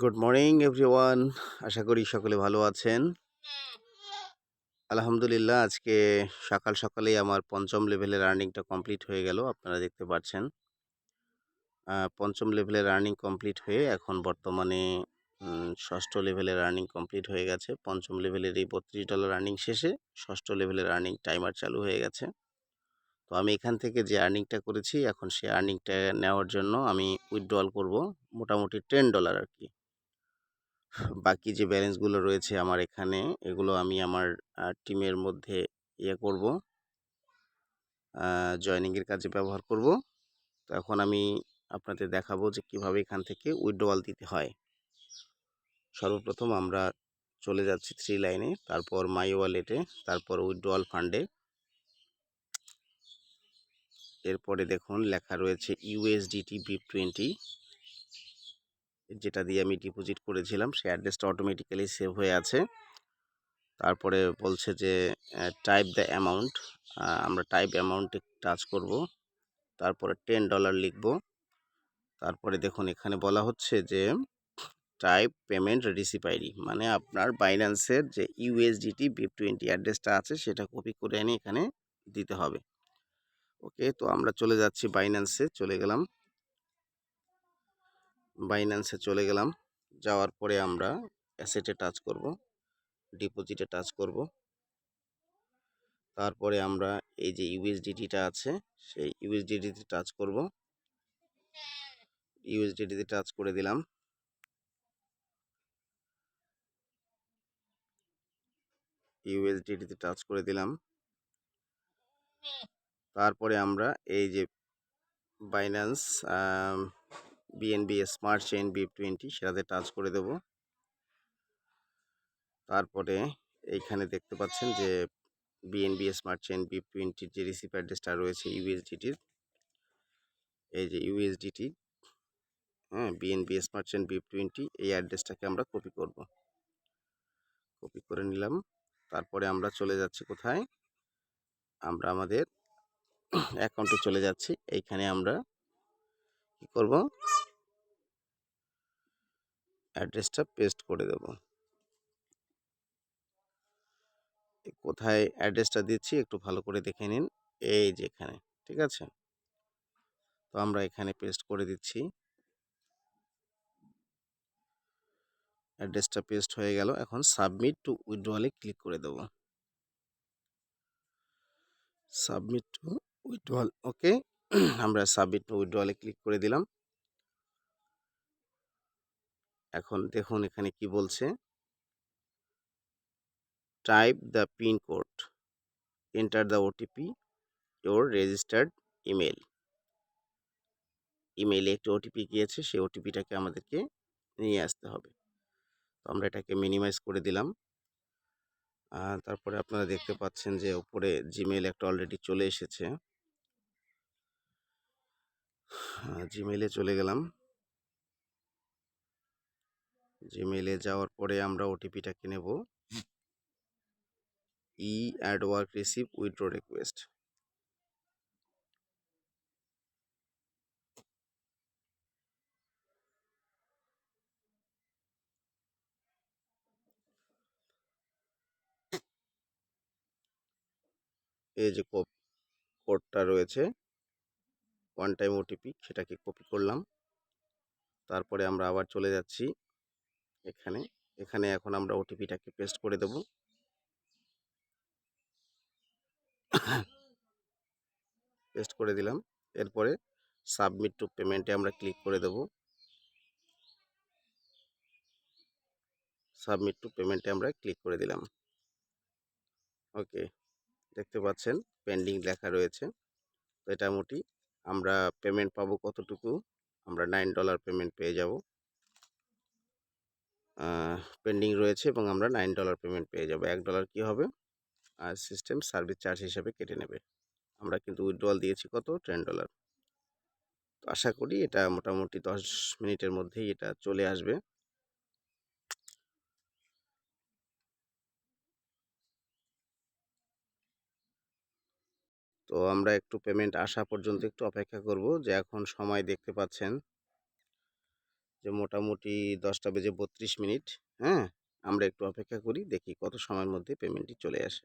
Good morning everyone আশা করি সকলে ভালো আছেন। আলহামদুলিল্লাহ, আজকে সকাল সকালেই আমার পঞ্চম লেভেলের আর্নিংটা কমপ্লিট হয়ে গেল, আপনারা দেখতে পাচ্ছেন। পঞ্চম লেভেলের আর্নিং কমপ্লিট হয়ে এখন বর্তমানে ষষ্ঠ লেভেলের আর্নিং কমপ্লিট হয়ে গেছে। পঞ্চম লেভেলের এই বত্রিশ ডলার আর্নিং শেষে ষষ্ঠ লেভেলের আর্নিং টাইমার চালু হয়ে গেছে। তো আমি এখান থেকে যে আর্নিংটা করেছি, এখন সেই আর্নিংটা নেওয়ার জন্য আমি উইথড্রল করব, মোটামুটি টেন ডলার আর কি। বাকি যে ব্যালেন্সগুলো রয়েছে আমার এখানে, এগুলো আমি আমার টিমের মধ্যে ইয়ে করব। জয়নিংয়ের কাজে ব্যবহার করব। তো এখন আমি আপনাদের দেখাবো যে কীভাবে এখান থেকে উইথড্রয়াল দিতে হয়। সর্বপ্রথম আমরা চলে যাচ্ছি থ্রি লাইনে তারপর মাই ওয়ালেটে তারপর উইথড্রয়াল ফান্ডে এরপরে দেখুন, লেখা রয়েছে ইউএসডিটি বিপ টোয়েন্টি যেটা দিয়ে আমি ডিপোজিট করেছিলাম সেই অ্যাড্রেসটা অটোমেটিক্যালি সেভ হয়ে আছে। তারপরে বলছে যে টাইপ দ্য অ্যামাউন্ট আমরা টাইপ অ্যামাউন্টে টাচ করব। তারপরে টেন ডলার লিখব। তারপরে দেখুন, এখানে বলা হচ্ছে যে টাইপ পেমেন্ট রিসিপ মানে আপনার বাইন্যান্সের যে ইউএসডিটি বিপ টোয়েন্টি অ্যাড্রেসটা আছে, সেটা কপি করে এনে এখানে দিতে হবে। ওকে তো আমরা চলে যাচ্ছি বাইন্যান্সে চলে গেলাম। বাইন্যান্সে চলে গেলাম। যাওয়ার পরে আমরা অ্যাসেটে টাচ করব ডিপোজিটে টাচ করব। তারপরে আমরা এই যে ইউএসডিটিটা আছে, সেই ইউএসডিটিতে টাচ করব। ইউএসডিটিতে টাচ করে দিলাম। ইউএসডিটিতে টাচ করে দিলাম। তারপরে আমরা এই যে Binance BNB smart chain B twenty সেটাতে টাচ করে দেব। তারপরে এইখানে দেখতে পাচ্ছেন যে বিএনবি স্মার্ট চেইন বি টোয়েন্টির যে রিসিভ অ্যাড্রেসটা রয়েছে ইউএসডিটির এই যে ইউএসডিটি হ্যাঁ BNB smart chain B twenty এই অ্যাড্রেসটাকে আমরা কপি করব। কপি করে নিলাম। তারপরে আমরা চলে যাচ্ছি কোথায়? আমরা আমাদের অ্যাকাউন্টে চলে যাচ্ছি। এইখানে আমরা কি করব? অ্যাড্রেসটা পেস্ট করে দেব। কোথায় অ্যাড্রেসটা দিচ্ছি একটু ভালো করে দেখে নিন। এই যে এখানে, ঠিক আছে? তো আমরা এখানে পেস্ট করে দিচ্ছি। অ্যাড্রেসটা পেস্ট হয়ে গেল। এখন সাবমিট টু উইথড্রয়ালে ক্লিক করে দেব। Submit to withdrawal okay? আমরা সাবমিট টু উইথড্রয়ালে ক্লিক করে দিলাম। এখন দেখুন এখানে কি বলছে। Type the pin code enter the OTP your registered email ইমেইলে একটি ওটিপি গিয়েছে, সেই ওটিপিটাকে আমাদেরকে নিয়ে আসতে হবে। তো আমরা এটাকে মিনিমাইজ করে দিলাম। তারপরে আপনারা দেখতে পাচ্ছেন যে উপরে জিমেইল একটা অলরেডি চলে এসেছে। জিমেইলে চলে গেলাম। জিমেইলে যাওয়ার পরে আমরা ওটিপিটাকে নেব। E add work receive withdraw request এই যে কোডটা রয়েছে। ওয়ান টাইম ওটিপি সেটাকে কপি করলাম। তারপরে আমরা আবার চলে যাচ্ছি। এখানে। এখানে এখন আমরা ওটিপিটাকে পেস্ট করে দেব। পেস্ট করে দিলাম। এরপরে সাবমিট টু পেমেন্টে আমরা ক্লিক করে দেব। সাবমিট টু পেমেন্টে আমরা ক্লিক করে দিলাম। ওকে দেখতে পাচ্ছেন পেন্ডিং লেখা রয়েছে। তো এটা মোটি, আমরা পেমেন্ট পাবো কতটুকু? আমরা নাইন ডলার পেমেন্ট পেয়ে যাব। পেন্ডিং রয়েছে এবং আমরা নাইন ডলার পেমেন্ট পেয়ে যাব। এক ডলার কি হবে? আর সিস্টেম সার্ভিস চার্জ হিসাবে কেটে নেবে। আমরা কিন্তু উইথড্রল দিয়েছি কত? Ten dollar. তো আশা করি এটা মোটামুটি দশ মিনিটের মধ্যেই এটা চলে আসবে। তো আমরা একটু পেমেন্ট আসা পর্যন্ত একটু অপেক্ষা করব যে এখন সময় দেখতে পাচ্ছেন। যে মোটামুটি দশটা বেজে বত্রিশ মিনিট হ্যাঁ? আমরা একটু অপেক্ষা করি, দেখি কত সময়ের মধ্যে পেমেন্টটি চলে আসে।